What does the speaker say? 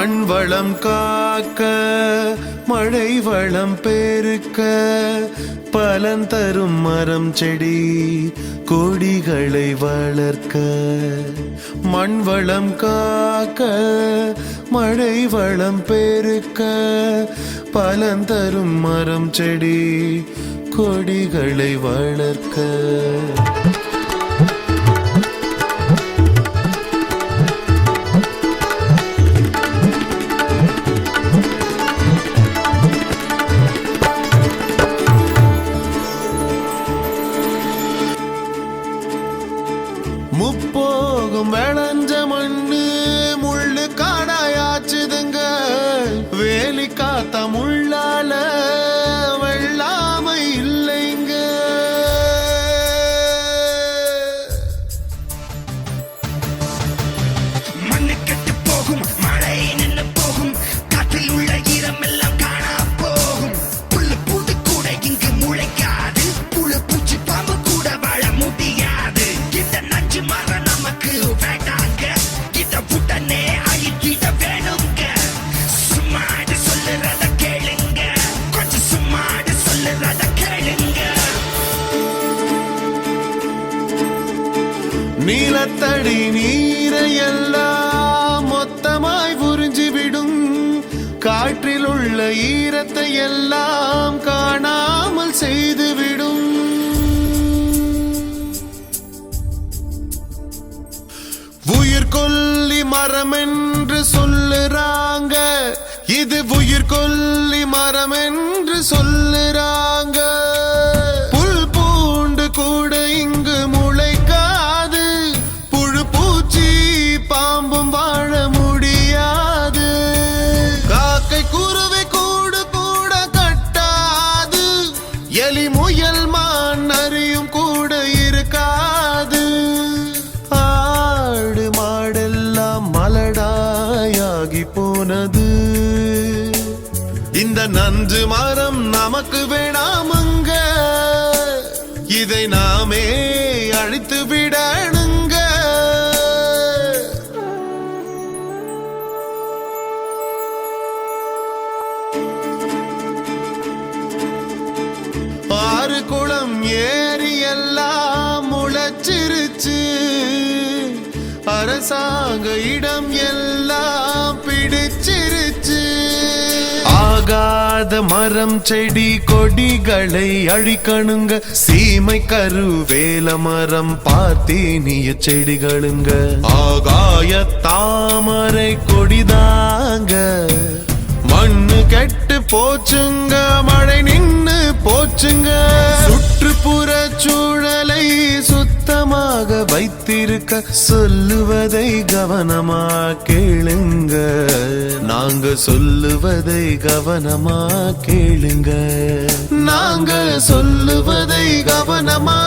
மண் வளம் காக்க மழை வளம் பெருக்க பலன் தரும் மரம் செடி கொடிகளை வளர்க்க. மண் வளம் காக்க மழை வளம் பெருக்க பலன் தரும் மரம் செடி கொடிகளை வளர்க்க. நீலத்தடி நீரையெல்லாம் மொத்தமாய் உறிஞ்சி விடும் காற்றில் உள்ள ஈரத்தை எல்லாம் காணாமல் செய்துவிடும். உயிர் கொல்லி மரம் என்று சொல்லுறாங்க. இது உயிர் கொல்லி மரம் என்று சொல்லுறாங்க. மலடாயாகி போனது இந்த நன்று மரம் நமக்கு வேணாமுங்க இதை நாமே அழித்து விடணுங்க. ஆறு குளம் ஏரி எல்லாம் முளைச்சிருச்சு. அரசாங்க இடம் எல்லாம் பிடிச்சிருச்சு. ஆகாத மரம் செடி கொடிகளை அழிக்கணுங்க. சீமை கருவேல மரம் பார்த்தீனிய செடிகளுங்க. ஆகாய தாமரை கொடிதாங்க. மண்ணு கெட்டு போச்சுங்க மழை நின்னு போச்சுங்க. சுற்றுப்புற சூழலை காத்திருக்க சொல்லுவதை கவனமா கேளுங்க. நாங்க சொல்லுவதை கவனமா கேளுங்க. நாங்க சொல்லுவதை கவனமா